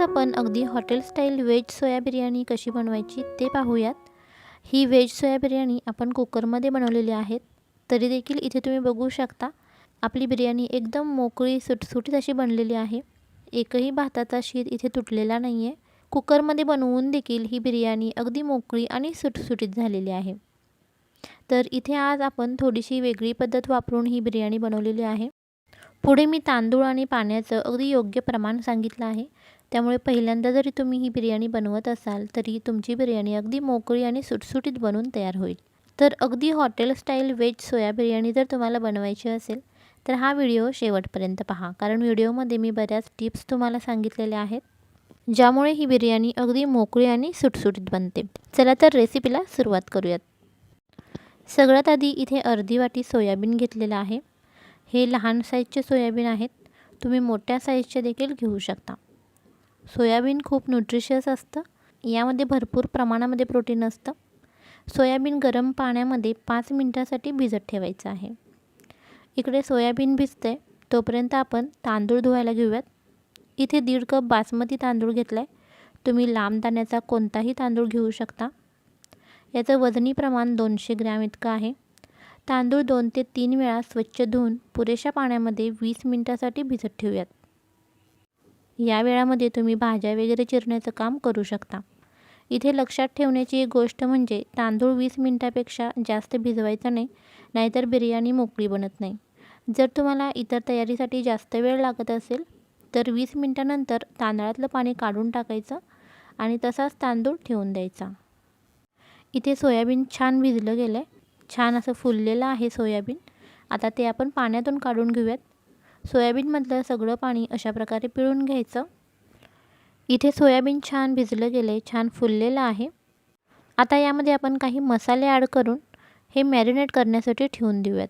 आज आपण अगदी hotel style veg soya biryani कशी बनवायची ते पाहूयात. ही व्हेज सोया बिर्याणी आपण कुकरमध्ये बनवलेली आहेत. तरी देखील इथे तुम्ही बघू शकता आपली बिर्याणी एकदम मोकळी सुटसुटीत अशी बनलेली आहे. एकही भाताचा शीत इथे तुटलेला नाही आहे कुकरमध्ये बनवून देखील ही बिर्याणी अगदी मोकळी आणि सुटसुटीत झालेली आहे. तर इथे आज आपण थोडीशी वेगळी पद्धत वापरून ही बिर्याणी बनवलेली आहे. पुढे मी तांदूळ आणि पाण्याचं अगदी योग्य प्रमाण सांगितलं आहे. त्यामुळे पहिल्यांदा जरी तुम्ही ही बिर्याणी बनवत असाल तरी तुमची बिर्याणी अगदी मोकळी आणि सुटसुटीत बनून तयार होईल. तर अगदी hotel style veg soya biryani जर तुम्हाला बनवायची असेल तर हा व्हिडिओ शेवटपर्यंत पहा. कारण व्हिडिओमध्ये मी बऱ्याच टिप्स तुम्हाला सांगितलेल्या आहेत ज्यामुळे ही बिर्याणी अगदी मोकळी आणि सुटसुटीत बनते. चला तर रेसिपीला सुरुवात करूयात. सगळ्यात आधी इथे अर्धी वाटी सोयाबीन घेतलेलं आहे. हे लहान साईजचे सोयाबीन आहेत. तुम्ही मोठ्या साईजचे देखील घेऊ शकता. सोयाबीन खूप न्यूट्रिशियस असतं. यामध्ये भरपूर प्रमाणामध्ये प्रोटीन असतं. सोयाबीन गरम पाण्यामध्ये पाच मिनटासाठी भिजत ठेवायचं आहे. इकडे सोयाबीन भिजते तोपर्यंत आपण तांदूळ धुवायला घेऊयात. इथे दीड कप बासमती तांदूळ घेतला आहे तुम्ही लांब दाण्याचा कोणताही तांदूळ घेऊ शकता. याचं वजनी प्रमाण दोनशे ग्रॅम इतकं आहे. तांदूळ दोन ते तीन वेळा स्वच्छ धुवून पुरेशा पाण्यामध्ये वीस मिनटासाठी भिजत ठेवूयात. या वेळामध्ये तुम्ही भाज्या वगैरे चिरण्याचं काम करू शकता. इथे लक्षात ठेवण्याची एक गोष्ट म्हणजे तांदूळ वीस मिनटापेक्षा जास्त भिजवायचा नाही नाहीतर बिर्याणी मोकळी बनत नाही. जर तुम्हाला इतर तयारीसाठी जास्त वेळ लागत असेल तर वीस मिनटानंतर तांदळातलं पाणी काढून टाकायचं आणि तसाच तांदूळ ठेवून द्यायचा. इथे सोयाबीन छान भिजलं गेलं आहे छान असं फुललेलं आहे सोयाबीन. आता ते आपण पाण्यातून काढून घेऊयात. सोयाबीनमधलं सगळं पाणी अशा प्रकारे पिळून घ्यायचं. इथे सोयाबीन छान भिजलं गेलं आहे छान फुललेलं आहे. आता यामध्ये आपण काही मसाले ॲड करून हे मॅरिनेट करण्यासाठी ठेवून देऊयात.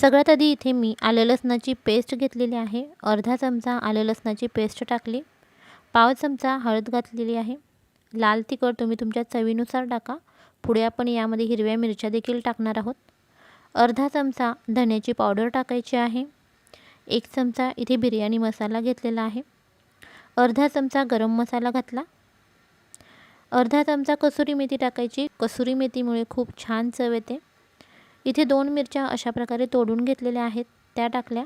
सगळ्यात आधी इथे मी आलं लसणाची पेस्ट घेतलेली आहे. अर्धा चमचा आलं लसणाची पेस्ट टाकली. पाव चमचा हळद घातलेली आहे. लाल तिखट तुम्ही तुमच्या चवीनुसार टाका. पुढे आपण यामध्ये हिरव्या मिरच्या देखील टाकणार आहोत. अर्धा चमचा धण्याची पावडर टाकायची आहे. एक चमचा इथे बिर्याणी मसाला घेतलेला आहे. अर्धा चमचा गरम मसाला घातला. अर्धा चमचा कसुरी मेथी टाकायची. कसुरी मेथीमुळे खूप छान चव येते. इथे दोन मिरच्या अशा प्रकारे तोडून घेतलेल्या आहेत. त्या टाकल्या.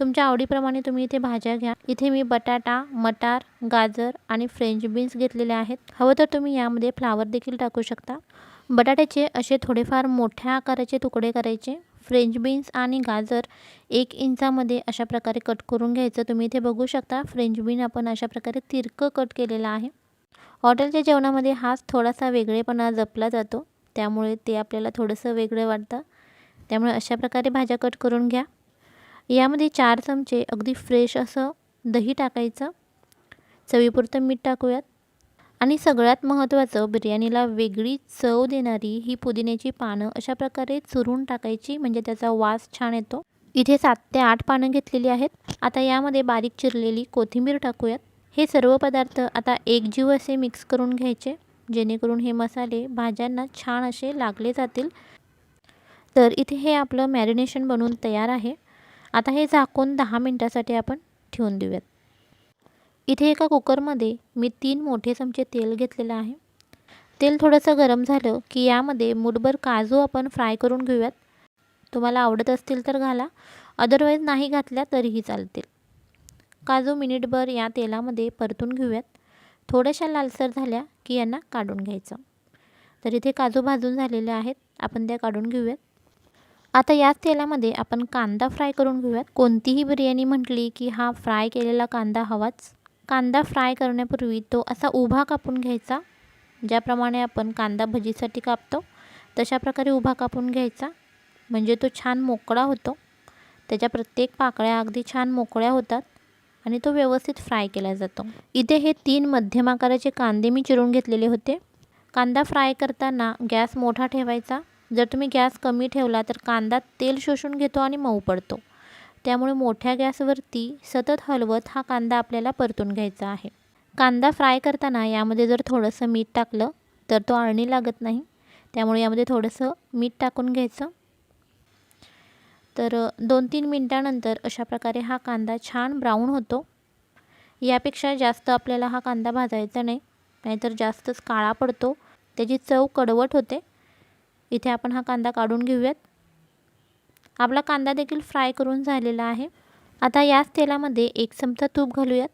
तुमच्या आवडीप्रमाणे तुम्ही इथे भाज्या घ्या. इथे मी बटाटा मटार गाजर आणि फ्रेंच बीन्स घेतलेले आहेत. हवं तर तुम्ही यामध्ये फ्लावर देखील टाकू शकता. बटाट्याचे असे थोडेफार मोठ्या आकाराचे तुकडे करायचे. फ्रेंच बीन्स आणि गाजर एक इंचामध्ये अशा प्रकारे कट करून घ्यायचं. तुम्ही इथे बघू शकता फ्रेंच बीन आपण अशा प्रकारे तिरकं कट केलेलं आहे. हॉटेलच्या जेवणामध्ये हाच थोडासा वेगळेपणा जपला जातो. त्यामुळे ते आपल्याला थोडंसं वेगळं वाटतं. त्यामुळे अशा प्रकारे भाज्या कट करून घ्या. यामध्ये चार चमचे अगदी फ्रेश असं दही टाकायचं. चवीपुरतं मीठ टाकूयात. आणि सगळ्यात महत्त्वाचं बिर्याणीला वेगळी चव देणारी ही पुदिन्याची पानं अशा प्रकारे चुरून टाकायची म्हणजे त्याचा वास छान येतो. इथे सात ते आठ पानं घेतलेली आहेत. आता यामध्ये बारीक चिरलेली कोथिंबीर टाकूयात. हे सर्व पदार्थ आता एकजीव असे मिक्स करून घ्यायचे जेणेकरून हे मसाले भाज्यांना छान असे लागले जातील. तर इथे हे आपलं मॅरिनेशन बनवून तयार आहे. आता हे झाकून दहा मिनटासाठी आपण ठेवून देऊयात. इथे एका कुकरमध्ये मी तीन मोठे चमचे तेल घेतलेलं आहे. तेल थोडंसं गरम झालं की यामध्ये मुठभर काजू आपण फ्राय करून घेऊयात. तुम्हाला आवडत असतील तर घाला अदरवाईज नाही घातल्या तरीही चालतील. काजू मिनिटभर या तेलामध्ये परतून घेऊयात. थोड्याशा लालसर झाल्या की यांना काढून घ्यायचं. तर इथे काजू भाजून झालेले आहेत. आपण त्या काढून घेऊयात. आता याच तेलामध्ये आपण कांदा फ्राय करून घेऊयात. कोणतीही बिर्याणी म्हटली की हा फ्राय केलेला कांदा हवाच. कांदा फ्राय करण्यापूर्वी तो असा उभा कापून घ्यायचा ज्याप्रमाणे आपण कांदा भजीसाठी कापतो तशा प्रकारे उभा कापून घ्यायचा. म्हणजे तो छान मोकळा होतो. त्याच्या प्रत्येक पाकळ्या अगदी छान मोकळ्या होतात आणि तो व्यवस्थित फ्राय केला जातो. इथे हे तीन मध्यम आकाराचे कांदे मी चिरून घेतलेले होते. कांदा फ्राय करताना गॅस मोठा ठेवायचा. जर तुम्ही गॅस कमी ठेवला तर कांदा तेल शोषून घेतो आणि मऊ पडतो. त्यामुळे मोठ्या गॅसवरती सतत हलवत हा कांदा आपल्याला परतून घ्यायचा आहे. कांदा फ्राय करताना यामध्ये जर थोडंसं मीठ टाकलं तर तो आळणी लागत नाही. त्यामुळे यामध्ये थोडंसं मीठ टाकून घ्यायचं. तर दोन तीन मिनटानंतर अशा प्रकारे हा कांदा छान ब्राऊन होतो. यापेक्षा जास्त आपल्याला हा कांदा भाजायचा नाही नाहीतर जास्तच काळा पडतो. त्याची चव कडवट होते. इथे आपण हा कांदा काढून घेऊयात. आपला कांदा देखील फ्राय करून झालेला आहे. आता याच तेलामध्ये एक चमचा तूप घालूयात.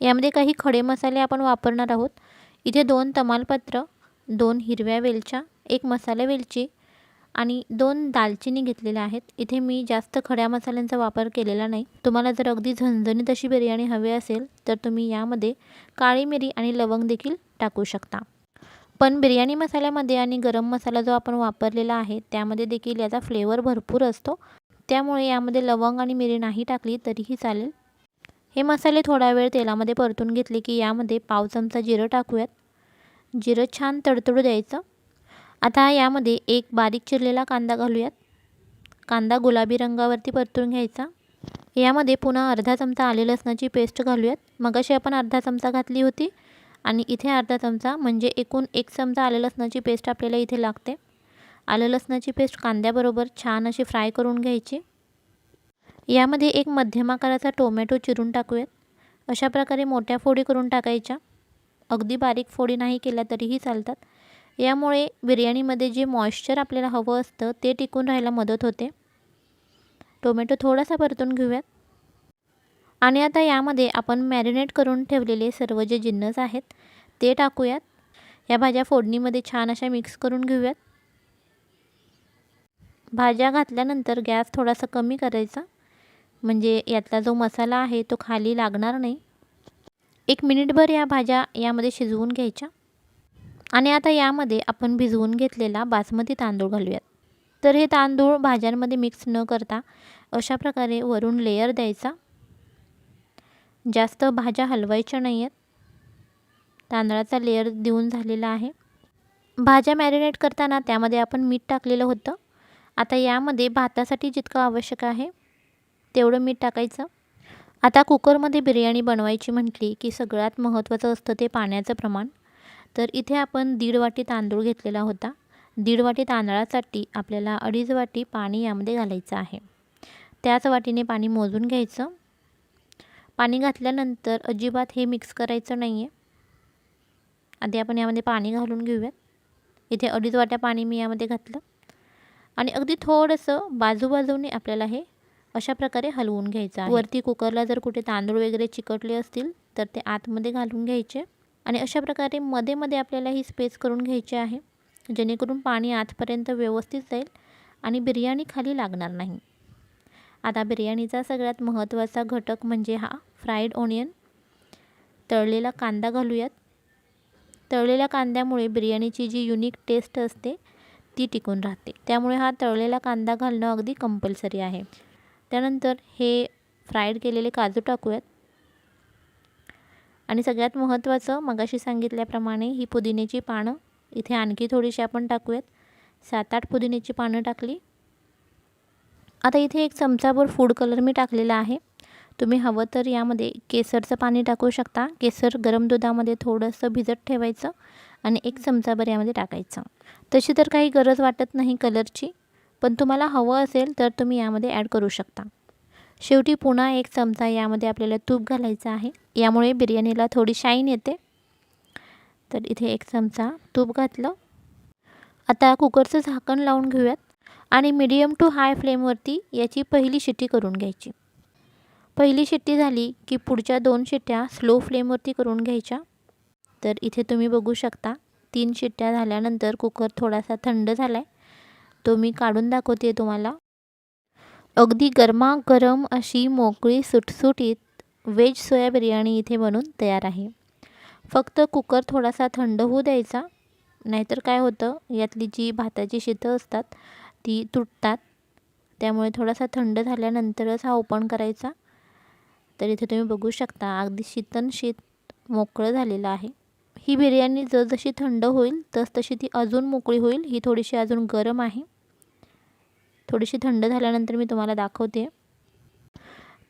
यामध्ये काही खडे मसाले आपण वापरणार आहोत. इथे दोन तमालपत्र दोन हिरव्या वेलच्या एक मसाले वेलची आणि दोन दालचिनी घेतलेल्या आहेत. इथे मी जास्त खड्या मसाल्यांचा वापर केलेला नाही. तुम्हाला जर अगदी झणझणीत अशी बिर्याणी हवी असेल तर तुम्ही यामध्ये काळी मिरी आणि लवंग देखील टाकू शकता. पण बिर्याणी मसाल्यामध्ये आणि गरम मसाला जो आपण वापरलेला आहे त्यामध्ये देखील याचा फ्लेवर भरपूर असतो. त्यामुळे यामध्ये लवंग आणि मिरी नाही टाकली तरीही चालेल. हे मसाले थोडा वेळ तेलामध्ये परतून घेतले की यामध्ये पाव चमचा जिरं टाकूयात. जिरं छान तडतडू द्यायचं. आता यामध्ये एक बारीक चिरलेला कांदा घालूयात. कांदा गुलाबी रंगावरती परतून घ्यायचा. यामध्ये पुन्हा अर्धा चमचा आले लसणाची पेस्ट घालूयात. मगाशी आपण अर्धा चमचा घातली होती. आणि इथे अर्धा चमचा म्हणजे एकूण एक चमचा आलं लसणाची पेस्ट आपल्याला इथे लागते. आलं लसणाची पेस्ट कांद्याबरोबर छान अशी फ्राय करून घ्यायची. यामध्ये एक मध्यम आकाराचा टोमॅटो चिरून टाकूयात. अशा प्रकारे मोठ्या फोडी करून टाकायच्या. अगदी बारीक फोडी नाही केल्या तरीही चालतात. यामुळे बिर्याणीमध्ये जे मॉइश्चर आपल्याला हवं असतं ते टिकून राहायला मदत होते. टोमॅटो थोडासा परतून घेऊयात. आणि आता यामध्ये आपण मॅरिनेट करून ठेवलेले सर्व जे जिन्नस आहेत ते टाकूयात. या भाज्या फोडणीमध्ये छान अशा मिक्स करून घेऊयात. भाज्या घातल्यानंतर गॅस थोडासा कमी करायचा. म्हणजे यातला जो मसाला आहे तो खाली लागणार नाही. एक मिनिटभर या भाज्या यामध्ये शिजवून घ्यायच्या. आणि आता यामध्ये आपण भिजवून घेतलेला बासमती तांदूळ घालूयात. तर हे तांदूळ भाज्यांमध्ये मिक्स न करता अशा प्रकारे वरून लेयर द्यायचा. जास्त भाज्या हलवायच्या नाही आहेत तांदळाचा लेअर देऊन झालेला आहे. भाज्या मॅरिनेट करताना त्यामध्ये आपण मीठ टाकलेलं होतं. आता यामध्ये भातासाठी जितकं आवश्यक आहे तेवढं मीठ टाकायचं. आता कुकरमध्ये बिर्याणी बनवायची म्हटली की सगळ्यात महत्त्वाचं असतं ते पाण्याचं प्रमाण. तर इथे आपण दीड वाटी तांदूळ घेतलेला होता. दीड वाटी तांदळासाठी आपल्याला अडीच वाटी पाणी यामध्ये घालायचं आहे. त्याच वाटीने पाणी मोजून घ्यायचं. पाणी घातल्यानंतर अजिबात हे मिक्स करायचं नाही आहे आधी आपण यामध्ये पाणी घालून घेऊयात. इथे अडीच वाट्या पाणी मी यामध्ये घातलं. आणि अगदी थोडंसं बाजूबाजूने आपल्याला हे अशा प्रकारे हलवून घ्यायचं आहे. वरती कुकरला जर कुठे तांदूळ वगैरे चिकटले असतील तर ते आतमध्ये घालून घ्यायचे. आणि अशा प्रकारे मध्ये मध्ये आपल्याला ही स्पेस करून घ्यायची आहे जेणेकरून पाणी आतपर्यंत व्यवस्थित जाईल आणि बिर्याणी खाली लागणार नाही. आता बिर्याणीचा सगळ्यात महत्त्वाचा घटक म्हणजे हा फ्राईड ओनियन तळलेला कांदा घालूयात. तळलेल्या कांद्यामुळे बिर्याणीची जी युनिक टेस्ट असते ती टिकून राहते. त्यामुळे हा तळलेला कांदा घालणं अगदी कंपल्सरी आहे. त्यानंतर हे फ्राईड केलेले काजू टाकूयात. आणि सगळ्यात महत्त्वाचं मगाशी सांगितल्याप्रमाणे ही पुदिन्याची पानं इथे आणखी थोडीशी आपण टाकूयात. सात आठ पुदिन्याची पानं टाकली. आता इथे एक चमचाभर फूड कलर मी टाकलेला आहे. तुम्ही हवं तर यामध्ये केसरचं पाणी टाकू शकता. केसर गरम दुधामध्ये थोडंसं भिजत ठेवायचं आणि एक चमचाभर यामध्ये टाकायचं. तशी तर काही गरज वाटत नाही कलरची पण तुम्हाला हवं असेल तर तुम्ही यामध्ये ॲड करू शकता. शेवटी पुन्हा एक चमचा यामध्ये आपल्याला तूप घालायचं आहे. यामुळे बिर्याणीला थोडी शाईन येते. तर इथे एक चमचा तूप घातलं. आता कुकरचं झाकण लावून घेऊयात आणि मीडियम टू हाय फ्लेमवरती याची पहिली शिट्टी करून घ्यायची. पहिली शिट्टी झाली की पुढच्या दोन शिट्ट्या स्लो फ्लेमवरती करून घ्यायच्या. तर इथे तुम्ही बघू शकता तीन शिट्ट्या झाल्यानंतर कुकर थोडासा थंड झाला आहे तो मी काढून दाखवते तुम्हाला. अगदी गरमागरम अशी मोकळी सुटसुटीत व्हेज सोया बिर्याणी इथे बनून तयार आहे. फक्त कुकर थोडासा थंड होऊ द्यायचा नाहीतर काय होतं यातली जी भाताची शीतं असतात ती तुटतात. त्यामुळे थोडासा थंड झाल्यानंतरच हा ओपन करायचा. तर इथे तुम्ही बघू शकता अगदी शीतन शीत मोकळं झालेलं आहे. ही बिर्याणी जसजशी थंड होईल तसतशी ती अजून मोकळी होईल. ही थोडीशी अजून गरम आहे. थोडीशी थंड झाल्यानंतर मी तुम्हाला दाखवते.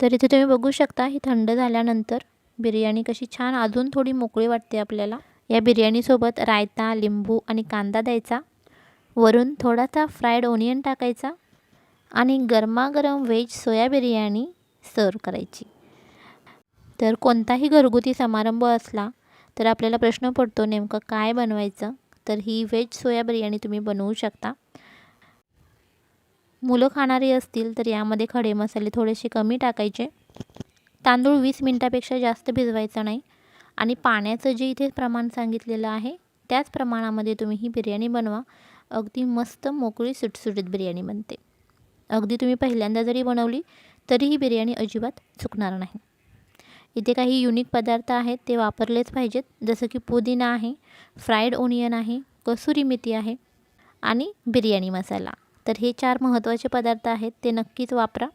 तर इथे तुम्ही बघू शकता ही थंड झाल्यानंतर बिर्याणी कशी छान अजून थोडी मोकळी वाटते आपल्याला. या बिर्याणीसोबत रायता लिंबू आणि कांदा द्यायचा. वरून थोडासा फ्राईड ओनियन टाकायचा आणि गरमागरम व्हेज सोया बिर्याणी सर्व करायची. तर कोणताही घरगुती समारंभ असला तर आपल्याला प्रश्न पडतो नेमकं काय बनवायचं? तर ही व्हेज सोया बिर्याणी तुम्ही बनवू शकता. मुलं खाणारी असतील तर यामध्ये खडे मसाले थोडेसे कमी टाकायचे. तांदूळ वीस मिनटापेक्षा जास्त भिजवायचा नाही. आणि पाण्याचं जे इथे प्रमाण सांगितलेलं आहे त्याच प्रमाणामध्ये तुम्ही ही बिर्याणी बनवा. अगदी मस्त मोकळी सुटसुटीत बिर्याणी बनते. अगदी तुम्ही पहिल्यांदा जरी बनवली तरी ही बिर्याणी अजिबात चुकणार नाही. इथे काही युनिक पदार्थ आहेत ते वापरलेच पाहिजेत. जसं की पुदिना आहे फ्राईड ओनियन आहे कसुरी मेथी आहे आणि बिर्याणी मसाला. तर हे चार महत्त्वाचे पदार्थ आहेत ते नक्कीच वापरा.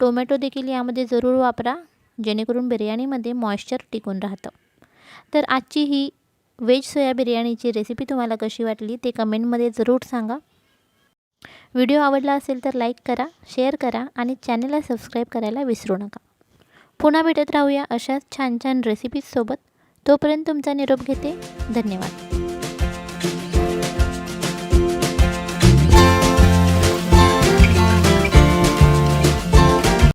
टोमॅटो देखील यामध्ये जरूर वापरा जेणेकरून बिर्याणीमध्ये मॉइश्चर टिकून राहतं. तर आजची ही व्हेज सोया बिर्याणीची रेसिपी तुम्हाला कशी वाटली ते कमेंटमध्ये जरूर सांगा. व्हिडिओ आवडला असेल तर लाईक करा शेअर करा आणि चॅनलला सबस्क्राईब करायला विसरू नका. पुन्हा भेटत राहूया अशाच छान छान रेसिपीजसोबत तोपर्यंत तुमचा निरोप घेते. धन्यवाद.